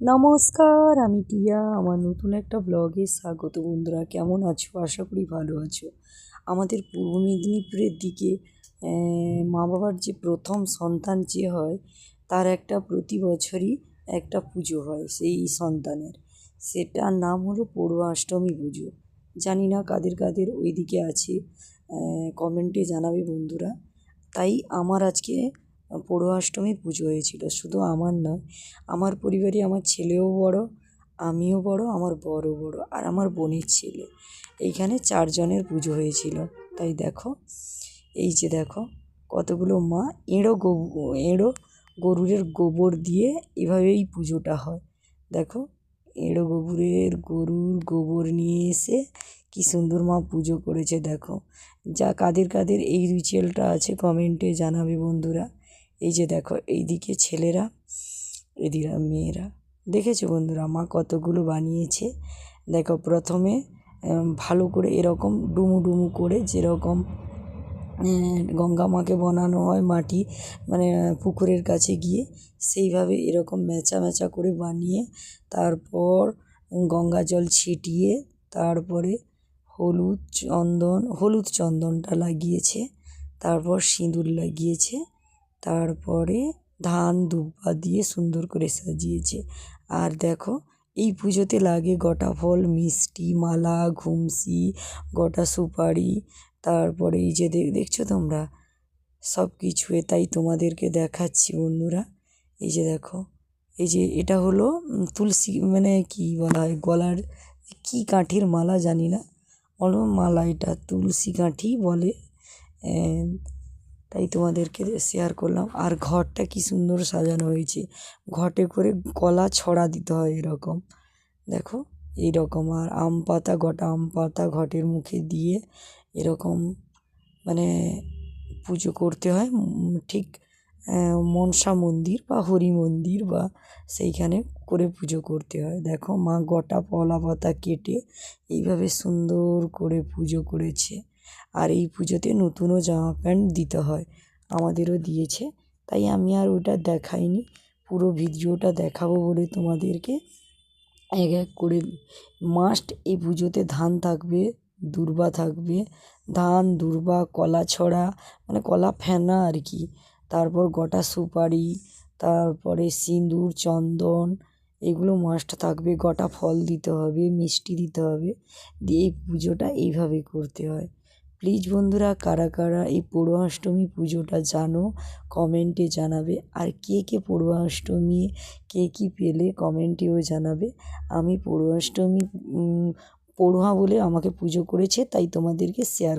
নমস্কার, আমি টিয়া। আমার নতুন একটা ব্লগে স্বাগত বন্ধুরা। কেমন আছো? আশা করি ভালো আছো। আমাদের পূর্ব মেদিনীপুরের দিকে মা বাবার যে প্রথম সন্তান যে হয়, তার একটা প্রতি বছরই একটা পুজো হয় সেই সন্তানের। সেটার নাম হলো পড়ুয়া অষ্টমী পুজো। জানি না কাদের কাদের ওইদিকে আছে কমেন্টে জানাবে বন্ধুরা। তাই আমার আজকে পড়ুয়া অষ্টমী পুজো হয়েছিল। শুধু আমার নয়, আমার পরিবারে আমার ছেলেও বড়, আমিও বড়, আমার বড় বড়, আর আমার বোনের ছেলে। এইখানে চারজনের পুজো হয়েছিল। তাই দেখো, এই যে দেখো, কতগুলো মা এঁড়ো গো, এঁড়ো গরুরের গোবর দিয়ে এভাবেই পুজোটা হয়। দেখো, এঁড়ো গোবরের গরুর গোবর নিয়ে এসে কি সুন্দর মা পুজো করেছে। দেখো, যা কাদের কাদের এই রিচুয়ালটা আছে কমেন্টে জানাবে বন্ধুরা। এই যে দেখো, এইদিকে ছেলেরা, এদিকে মেয়েরা। দেখেছ বন্ধুরা, মা কতগুলো বানিয়েছে। দেখো প্রথমে ভালো করে এরকম ডুমু ডুমু করে যেরকম গঙ্গা মাকে বানানো হয় মাটি মানে পুকুরের কাছে গিয়ে, সেইভাবে এরকম ম্যাচা ম্যাচা করে বানিয়ে, তারপর গঙ্গা জল ছিটিয়ে, তারপরে হলুদ চন্দন, হলুদ চন্দনটা লাগিয়েছে, তারপর সিঁদুর লাগিয়েছে তারপরে ধান দুব্বা দিয়ে সুন্দর করে সাজিয়েছে। আর দেখো, এই পুজোতে লাগে গোটা ফল, মিষ্টি, মালা, ঘুমসি, গোটা সুপারি, তারপরে এই যে দেখছ তোমরা? সব কিছুয়ে তাই তোমাদেরকে দেখাচ্ছি বন্ধুরা। এই যে দেখো, এই যে এটা হলো তুলসী মানে কি বলা হয়, গলার কি কাঠির মালা জানি না। বলো মালা এটা, তুলসী কাঠি বলে তাই তোমাদেরকে শেয়ার করলাম। আর ঘরটা কি সুন্দর সাজানো হয়েছে। ঘটে করে কলা ছড়া দিতে হয় এরকম। দেখো, এইরকম। আর আম পাতা, গোটা আম পাতা ঘটের মুখে দিয়ে এরকম মানে পুজো করতে হয়। ঠিক মনসা মন্দির বা হরি মন্দির বা সেইখানে করে পুজো করতে হয়। দেখো, মা গোটা পলা পাতা কেটে এইভাবে সুন্দর করে পুজো করেছে। আর এই পুজোতে নতুনও জামা প্যান্ট দিতে হয়। আমাদেরও দিয়েছে। তাই আমি আর ওটা দেখাইনি। পুরো ভিডিওটা দেখাবো বলে তোমাদেরকে এক এক করে মাস্ট এই পুজোতে ধান থাকবে, দূর্বা থাকবে। ধান, দূর্বা, কলা ছড়া মানে কলা ফেনা আর কি। তারপর গোটা সুপারি, তারপরে সিঁদুর, চন্দন, এগুলো মাস্ট থাকবে। গোটা ফল দিতে হবে, মিষ্টি দিতে হবে। দিয়ে এই পুজোটা এইভাবে করতে হয়। প্লিজ বন্ধুরা, কারা কারা এই পড়ুয়া অষ্টমী পুজোটা জানো? কমেন্টে জানাবে। আর কে কে পড়ুয়া অষ্টমী কে কী পেলে কমেন্টেও জানাবে। আমি পড়ুয়া অষ্টমী পড়ুয়া বলে আমাকে পুজো করেছে, তাই তোমাদেরকে শেয়ার